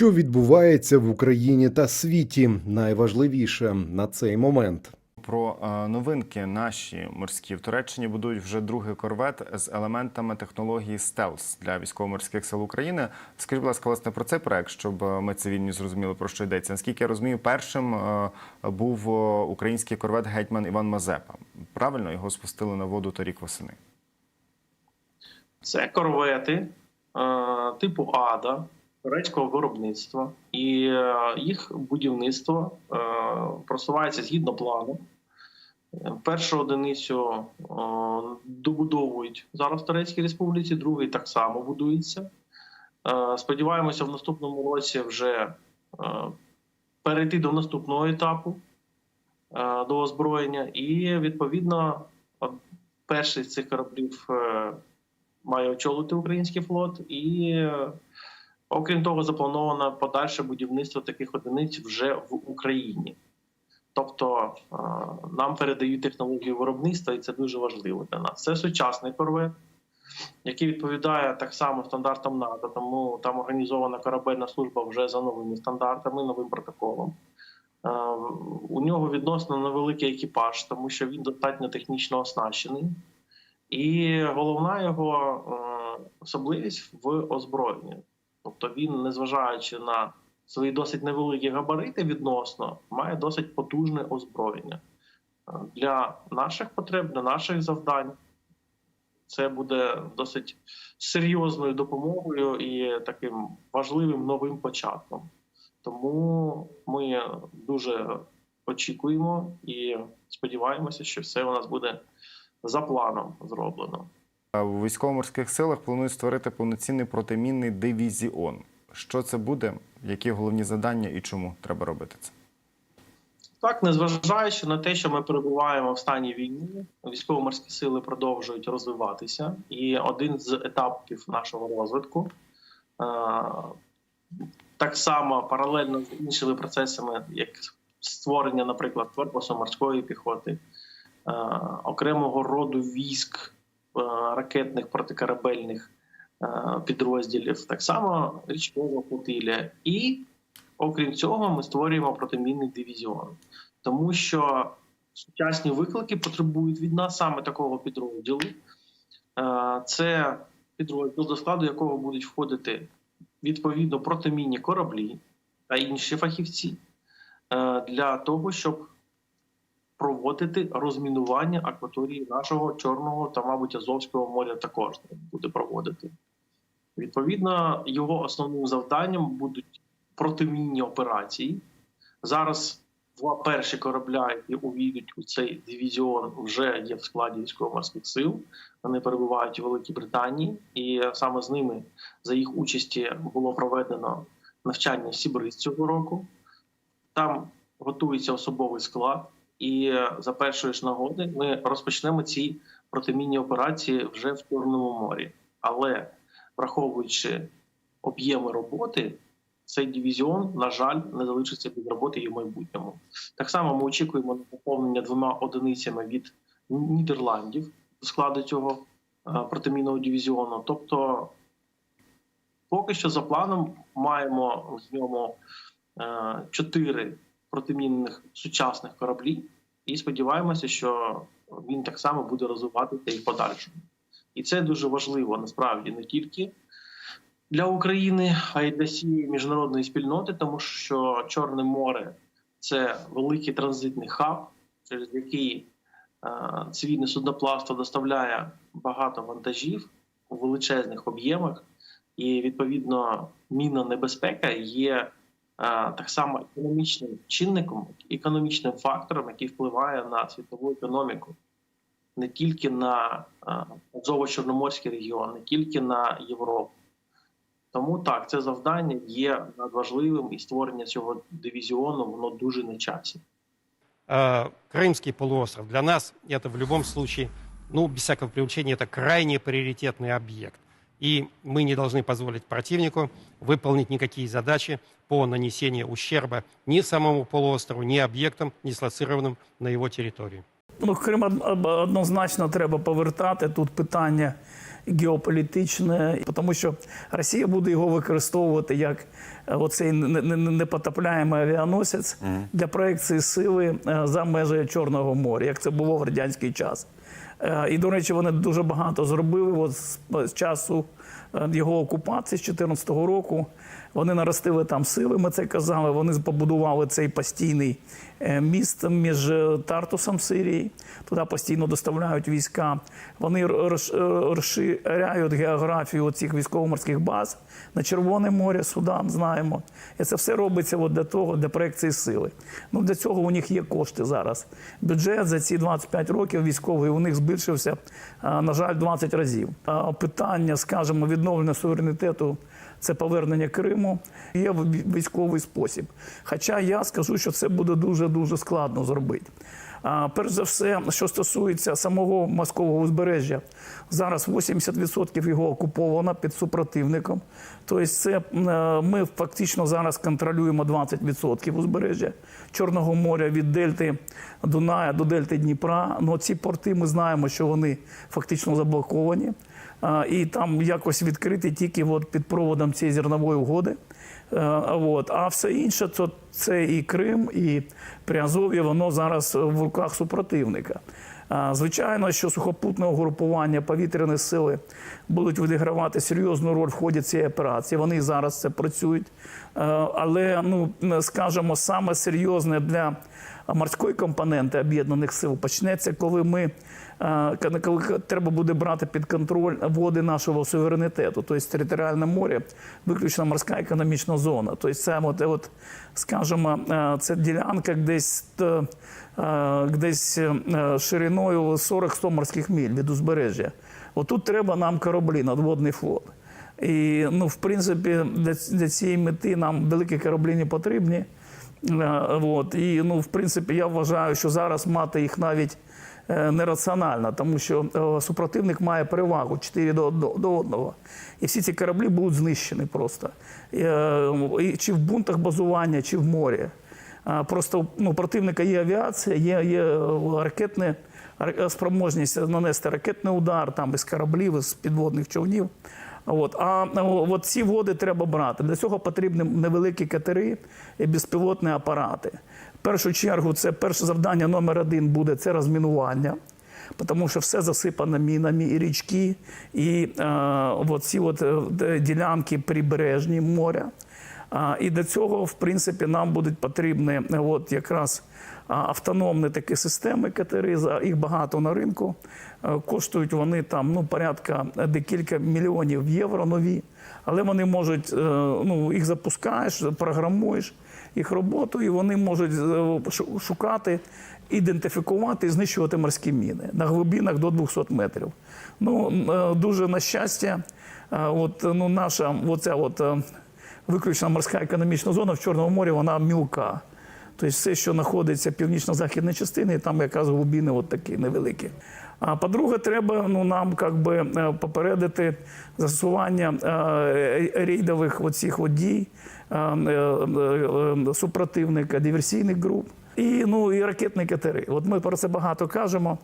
Що відбувається в Україні та світі? Найважливіше на цей момент. Про е, новинки наші морські в Туреччині будують вже другий корвет з елементами технології стелс для військово-морських сил України. Скажіть, будь ласка, власне про цей проект, щоб е, ми цивільні зрозуміли про що йдеться. Наскільки я розумію, першим е, був український корвет гетьман Іван Мазепа. Правильно його спустили на воду торік восени. Це корвети типу Ада турецького виробництва, і е, їх будівництво е, просувається згідно плану. Першу одиницю е, добудовують зараз в Турецькій Республіці, другий так само будується. Сподіваємося, в наступному році вже перейти до наступного етапу до озброєння, і відповідно перший з цих кораблів має очолити український флот, і окрім того, заплановано подальше будівництво таких одиниць вже в Україні. Тобто е, нам передають технологію виробництва, і це дуже важливо для нас. Це сучасний корвет, який відповідає так само стандартам НАТО, тому там організована корабельна служба вже за новими стандартами, новим протоколом. Е, У нього відносно невеликий екіпаж, тому що він достатньо технічно оснащений. І головна його е, особливість в озброєнні. Тобто він, незважаючи на свої досить невеликі габарити відносно, має досить потужне озброєння. Е, Для наших потреб, для наших завдань це буде досить серйозною допомогою і таким важливим новим початком. Тому ми дуже очікуємо і сподіваємося, що все у нас буде за планом зроблено. У військово-морських силах планують створити повноцінний протимінний дивізіон. Що це буде? Які головні завдання і чому треба робити це? Так, незважаючи на те, що ми перебуваємо в стані війни, військово-морські сили продовжують розвиватися, і один з етапів нашого розвитку е, так само паралельно з іншими процесами, як створення, наприклад, корпусу морської піхоти, е, окремого роду військ ракетних протикорабельних е, підрозділів, так само річкова флотилія. І окрім цього, ми створюємо протимінний дивізіон, тому що сучасні виклики потребують від нас саме такого підрозділу. Е, Це підрозділ, до складу якого будуть входити відповідно протимінні кораблі та інші фахівці е, для того, щоб проводити розмінування акваторії нашого Чорного та, мабуть, Азовського моря також буде проводити. Відповідно, його основним завданням будуть протимінні операції. Зараз два перші корабля, які увійдуть у цей дивізіон, вже є в складі військово-морських сил. Вони перебувають у Великій Британії, і саме з ними за їх участі було проведено навчання Сібриз цього року. Там готується особовий склад, і за першої ж нагоди ми розпочнемо ці протимінні операції вже в Чорному морі. Але враховуючи об'єми роботи, цей дивізіон, на жаль, не залишиться без роботи і в майбутньому. Так само ми очікуємо на поповнення двома одиницями від Нідерландів до складу цього е, протимінного дивізіону. Тобто, поки що за планом маємо в ньому е, чотири протимінних сучасних кораблі, і сподіваємося, що він так само буде розвиватися і в подальшому. І це дуже важливо насправді не тільки для України, а й для всієї міжнародної спільноти, тому що Чорне море це великий транзитний хаб, через який е, цивільне судноплавство доставляє багато вантажів у величезних об'ємах, і відповідно мінна небезпека є так само економічним чинником, економічним фактором, який впливає на світову економіку. Не тільки на е, Азово-Чорноморський регіон, не тільки на Європу. Тому так, це завдання є надважливим, і створення цього дивізіону воно дуже на часі. Э, Крымский полуостров для нас это в любом случае, ну, без всякого привлечения, это крайне приоритетный объект. И мы не должны позволить противнику выполнить никакие задачи по нанесению ущерба ни самому полуострову, ни объектам, дислоцированным на его территории. Ну, Крим од- од- однозначно треба повертати. Тут питання геополітичне, тому що Росія буде його використовувати як е, оцей не- не- не- непотопляємий авіаносець для проекції сили е, за межі Чорного моря, як це було в радянський час. Е, І, до речі, вони дуже багато зробили от з, часу його окупації з 2014 року. Вони наростили там сили, ми це казали. Вони побудували цей постійний міст між Тартусом Сирії. Туди постійно доставляють війська. Вони роз- е, розширяють географію цих військово-морських баз на Червоне море, Судан знаємо. І це все робиться от для того, для проекції сили. Ну для цього у них є кошти зараз. Бюджет за ці 25 років військовий у них збільшився, на жаль, 20 разів. Питання, скажімо, відновлення суверенітету. Це повернення Криму є військовий спосіб. Хоча я скажу, що це буде дуже дуже складно зробити. А, перш за все, що стосується самого морського узбережжя, зараз 80% його окуповано під супротивником. Тобто, це е, ми фактично зараз контролюємо 20% узбережжя Чорного моря від дельти Дуная до дельти Дніпра. Ну ці порти ми знаємо, що вони фактично заблоковані. І там якось відкриті тільки от під проводом цієї зернової угоди. Е, От. А все інше то це і Крим, і Приазов'я, воно зараз в руках супротивника. Звичайно, що сухопутне угрупування повітряні сили будуть відігравати серйозну роль в ході цієї операції. Вони зараз це працюють. Е, Але, ну скажімо, саме серйозне для морської компоненти об'єднаних сил почнеться, коли ми е, коли треба буде брати під контроль води нашого суверенітету, тобто територіальне море, виключно морська економічна зона. Тобто це, от, от, скажімо, е, це ділянка десь, е, е, десь е, шириною 40-100 морських міль від узбережжя. Отут треба нам кораблі, надводний флот. І, ну, в принципі, для цієї мети нам великі кораблі не потрібні. Е, От. І, ну, в принципі, я вважаю, що зараз мати їх навіть е, нераціонально, тому що е, супротивник має перевагу 4 до, до, до одного. І всі ці кораблі будуть знищені просто. Чи в бунтах базування, чи в морі. Просто ну, противника є авіація, є, є ракетне, спроможність нанести ракетний удар там, із кораблів, із підводних човнів. От. А от ці води треба брати. Для цього потрібні невеликі катери і безпілотні апарати. В першу чергу, це перше завдання номер один буде це розмінування. Тому що все засипано мінами, і річки, і е, ці от, е, ділянки прибережні моря. А, І для цього, в принципі, нам будуть потрібні е, от якраз автономні такі системи катери. За- Їх багато на ринку. Е, Коштують вони там ну, порядка декілька мільйонів євро нові. Але вони можуть, е, ну, їх запускаєш, програмуєш їх роботу, і вони можуть шукати, ідентифікувати і знищувати морські міни на глибинах до 200 метрів. Ну, дуже на щастя, от, ну, наша оця от, е, виключна морська економічна зона в Чорному морі, вона мілка. Тобто все, що знаходиться північно-західній частині, там якраз глибини от такі невеликі. А по-друге, треба ну, нам как би, е, попередити застосування е, рейдових оцих от дій е, е, е, супротивника, диверсійних груп. І, ну, і ракетні катери. От ми про це багато кажемо.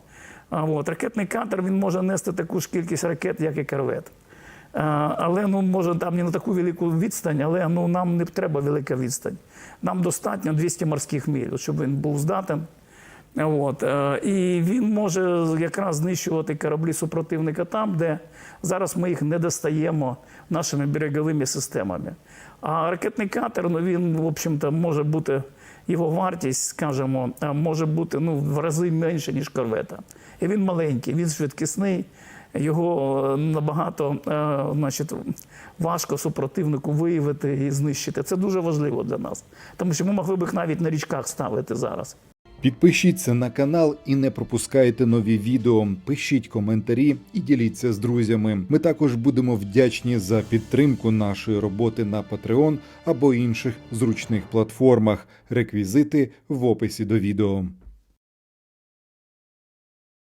От, ракетний катер він може нести таку ж кількість ракет, як і корвет. Е, Але ну може там не на таку велику відстань, але ну нам не треба велика відстань. Нам достатньо 200 морських миль, щоб він був здатен. От. е, І він може якраз знищувати кораблі супротивника там, де зараз ми їх не достаємо нашими береговими системами. А ракетний катер, ну він, в общем-то, може бути, його вартість, скажімо, е, може бути ну, в рази менше, ніж корвета. І він маленький, він швидкісний. Його е, набагато е, значить, важко супротивнику виявити і знищити. Це дуже важливо для нас, тому що ми могли б їх навіть на річках ставити зараз. Підпишіться на канал і не пропускайте нові відео. Пишіть коментарі і діліться з друзями. Ми також будемо вдячні за підтримку нашої роботи на Patreon або інших зручних платформах. Реквізити в описі до відео.